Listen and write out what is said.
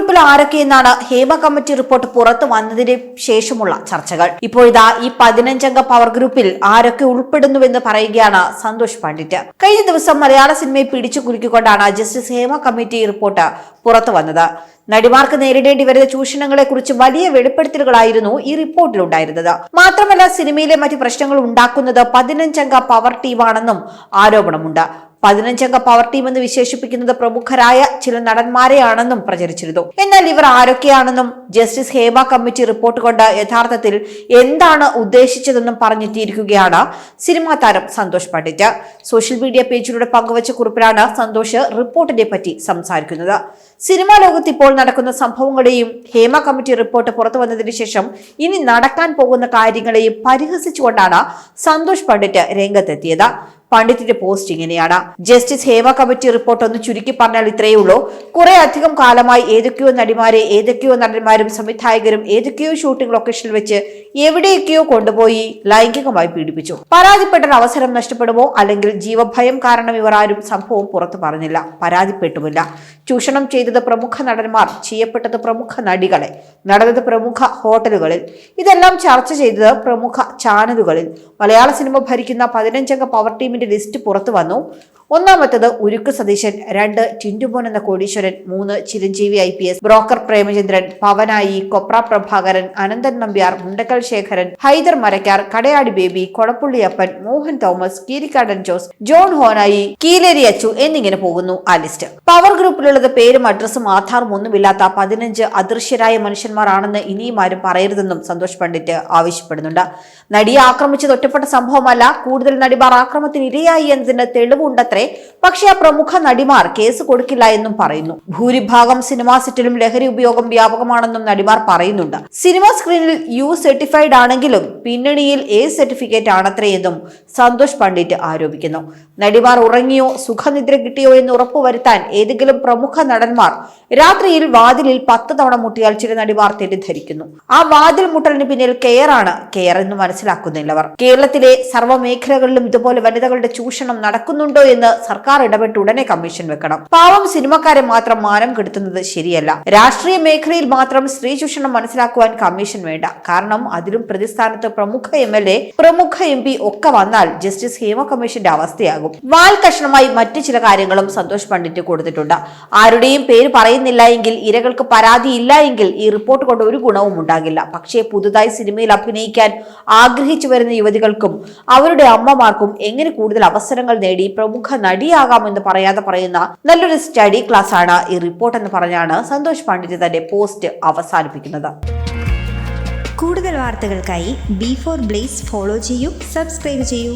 ഗ്രൂപ്പിൽ ആരൊക്കെയെന്നാണ് Hema committee report പുറത്തു വന്നതിന് ശേഷമുള്ള ചർച്ചകൾ. ഇപ്പോഴിതാ ഈ പതിനഞ്ചംഗ പവർ ഗ്രൂപ്പിൽ ആരൊക്കെ ഉൾപ്പെടുന്നുവെന്ന് പറയുകയാണ് സന്തോഷ് പണ്ഡിറ്റ്. കഴിഞ്ഞ ദിവസം മലയാള സിനിമയെ പിടിച്ചു കുലുക്കിക്കൊണ്ടാണ് ജസ്റ്റിസ് ഹേമ കമ്മിറ്റി റിപ്പോർട്ട് പുറത്തു വന്നത്. നടിമാർക്ക് നേരിടേണ്ടി വരുന്ന ചൂഷണങ്ങളെ കുറിച്ച് വലിയ വെളിപ്പെടുത്തലുകളായിരുന്നു ഈ റിപ്പോർട്ടിലുണ്ടായിരുന്നത്. മാത്രമല്ല സിനിമയിലെ മറ്റു പ്രശ്നങ്ങൾ ഉണ്ടാക്കുന്നത് പതിനഞ്ചംഗ പവർ ടീമാണെന്നും ആരോപണമുണ്ട്. പതിനഞ്ചംഗ പവർ ടീം എന്ന് വിശേഷിപ്പിക്കുന്നത് പ്രമുഖരായ ചില നടന്മാരെയാണെന്നും പ്രചരിച്ചിരുന്നു. എന്നാൽ ഇവർ ആരൊക്കെയാണെന്നും ജസ്റ്റിസ് ഹേമ കമ്മിറ്റി റിപ്പോർട്ട് കൊണ്ട് യഥാർത്ഥത്തിൽ എന്താണ് ഉദ്ദേശിച്ചതെന്നും പറഞ്ഞെത്തിയിരിക്കുകയാണ് സിനിമാ താരം സന്തോഷ് പണ്ഡിറ്റ്. സോഷ്യൽ മീഡിയ പേജിലൂടെ പങ്കുവച്ച കുറിപ്പിലാണ് സന്തോഷ് റിപ്പോർട്ടിനെ പറ്റി സംസാരിക്കുന്നത്. സിനിമാ ലോകത്ത് ഇപ്പോൾ നടക്കുന്ന സംഭവങ്ങളെയും ഹേമ കമ്മിറ്റി റിപ്പോർട്ട് പുറത്തു വന്നതിന് ശേഷം ഇനി നടക്കാൻ പോകുന്ന കാര്യങ്ങളെയും പരിഹസിച്ചുകൊണ്ടാണ് സന്തോഷ് പണ്ഡിറ്റ് രംഗത്തെത്തിയത്. പണ്ഡിറ്റിന്റെ പോസ്റ്റ് ഇങ്ങനെയാണ്. ജസ്റ്റിസ് ഹേമ കമ്മിറ്റി റിപ്പോർട്ട് ഒന്ന് ചുരുക്കി പറഞ്ഞാൽ ഇത്രയേ ഉള്ളൂ. കുറെ അധികം കാലമായി ഏതൊക്കെയോ നടിമാരെ ഏതൊക്കെയോ നടന്മാരും സംവിധായകരും ഏതൊക്കെയോ ഷൂട്ടിംഗ് ലൊക്കേഷനിൽ വെച്ച് എവിടെയൊക്കെയോ കൊണ്ടുപോയി ലൈംഗികമായി പീഡിപ്പിച്ചു. പരാതിപ്പെട്ടൊരു അവസരം നഷ്ടപ്പെടുമോ അല്ലെങ്കിൽ ജീവഭയം കാരണം ഇവർ ആരും സംഭവം പുറത്തു പറഞ്ഞില്ല. പരാതിപ്പെട്ടുമില്ല. ചൂഷണം ചെയ്തത് പ്രമുഖ നടന്മാർ ചെയ്യപ്പെട്ടത് പ്രമുഖ നടികളെ നടന്നത് പ്രമുഖ ഹോട്ടലുകളിൽ. ഇതെല്ലാം ചർച്ച ചെയ്തത് പ്രമുഖ ചാനലുകളിൽ. മലയാള സിനിമ ഭരിക്കുന്ന പതിനഞ്ചംഗ പവർ ടീമിന്റെ ലിസ്റ്റ് പുറത്തു വന്നു. ഒന്നാമത്തത് ഉരുക്ക് സതീശൻ രണ്ട് ടിൻഡുമോൻ എന്ന കോടീശ്വരൻ മൂന്ന് Chiranjeevi I P S broker Premachandran Pavanayi Kopra Prabhakaran Ananthan Nambiar Mundakkal Shekharan Haider Marakkar Kadayadi Baby Kodappulliyappan Mohan Thomas Keerikkadan Jose John Honai Keeleri Achu എന്നിങ്ങനെ പോകുന്നു ആ ലിസ്റ്റ്. പവർ ഗ്രൂപ്പിലുള്ളത് പേരും അഡ്രസ്സും ആധാറും ഒന്നുമില്ലാത്ത പതിനഞ്ച് അദൃശ്യരായ മനുഷ്യന്മാരാണെന്ന് ഇനിയും ആരും പറയരുതെന്നും സന്തോഷ് പണ്ഡിറ്റ് ആവശ്യപ്പെടുന്നുണ്ട്. നടിയെ ആക്രമിച്ചത് ഒറ്റപ്പെട്ട സംഭവമല്ല കൂടുതൽ നടിമാർ ആക്രമത്തിന് ഇരയായി എന്നതിന് തെളിവുണ്ടത്രേ പക്ഷേ ആ പ്രമുഖ നടിമാർ കേസ് കൊടുക്കില്ല എന്നും പറയുന്നു. ഭൂരിഭാഗം സിനിമാ സെറ്റിലും ലഹരി ഉപയോഗം വ്യാപകമാണെന്നും നടിമാർ പറയുന്നുണ്ട്. സിനിമാ സ്ക്രീനിൽ യു സർട്ടിഫൈഡ് ആണെങ്കിലും പിന്നണിയിൽ എ സർട്ടിഫിക്കറ്റ് ആണത്രേ എന്നും സന്തോഷ് പണ്ഡിറ്റ് ആരോപിക്കുന്നു. നടിമാർ ഉറങ്ങിയോ സുഖനിദ്ര കിട്ടിയോ എന്ന് ഉറപ്പുവരുത്താൻ ഏതെങ്കിലും പ്രമുഖ നടന്മാർ രാത്രിയിൽ വാതിലിൽ പത്ത് തവണ മുട്ടിയാൽ ചില നടിമാർ തെറ്റിദ്ധരിക്കുന്നു. ആ വാതിൽ മുട്ടലിന് പിന്നിൽ കെയർ ആണ്. കെയർ എന്ന് മനസ്സിലാക്കുന്നില്ലവർ. കേരളത്തിലെ സർവമേഖലകളിലും ഇതുപോലെ വനിതകളുടെ ചൂഷണം നടക്കുന്നുണ്ടോ എന്ന് സർക്കാർ ഇടപെട്ട് ഉടനെ കമ്മീഷൻ വെക്കണം. പാവം സിനിമക്കാരെ മാത്രം മാനം കെടുത്തുന്നത് ശരിയല്ല. രാഷ്ട്രീയ മേഖലയിൽ മാത്രം സ്ത്രീ ചൂഷണം മനസ്സിലാക്കുവാൻ കമ്മീഷൻ വേണ്ട. കാരണം അതിലും പ്രതിസ്ഥാനത്ത് പ്രമുഖ എം എൽ എ പ്രമുഖ എം പി ഒക്കെ വന്നാൽ ജസ്റ്റിസ് ഹേമ കമ്മീഷന്റെ അവസ്ഥയാകും. വാൽ കഷ്ണമായി മറ്റു ചില കാര്യങ്ങളും സന്തോഷ് പണ്ഡിറ്റ് കൊടുത്തിട്ടുണ്ട്. ആരുടെയും പേര് പറയുന്നില്ല എങ്കിൽ ഇരകൾക്ക് പരാതി ഇല്ല എങ്കിൽ ഈ റിപ്പോർട്ട് കൊണ്ട് ഒരു ഗുണവും ഉണ്ടാകില്ല. പക്ഷേ പുതുതായി സിനിമയിൽ അഭിനയിക്കാൻ ആഗ്രഹിച്ചു വരുന്ന യുവതികൾക്കും അവരുടെ അമ്മമാർക്കും എങ്ങനെ കൂടുതൽ അവസരങ്ങൾ നേടി പ്രമുഖ നടിയാകാമെന്ന് പറയാതെ പറയുന്ന നല്ലൊരു സ്റ്റഡി ക്ലാസ് ആണ് ഈ റിപ്പോർട്ട് എന്ന് പറഞ്ഞാണ് സന്തോഷ് പാണ്ഡിറ്റ് തന്റെ പോസ്റ്റ് അവസാനിപ്പിക്കുന്നത്. കൂടുതൽ വാർത്തകൾക്കായി ബി ഫോർ ബ്ലേസ് ഫോളോ ചെയ്യൂ സബ്സ്ക്രൈബ് ചെയ്യൂ.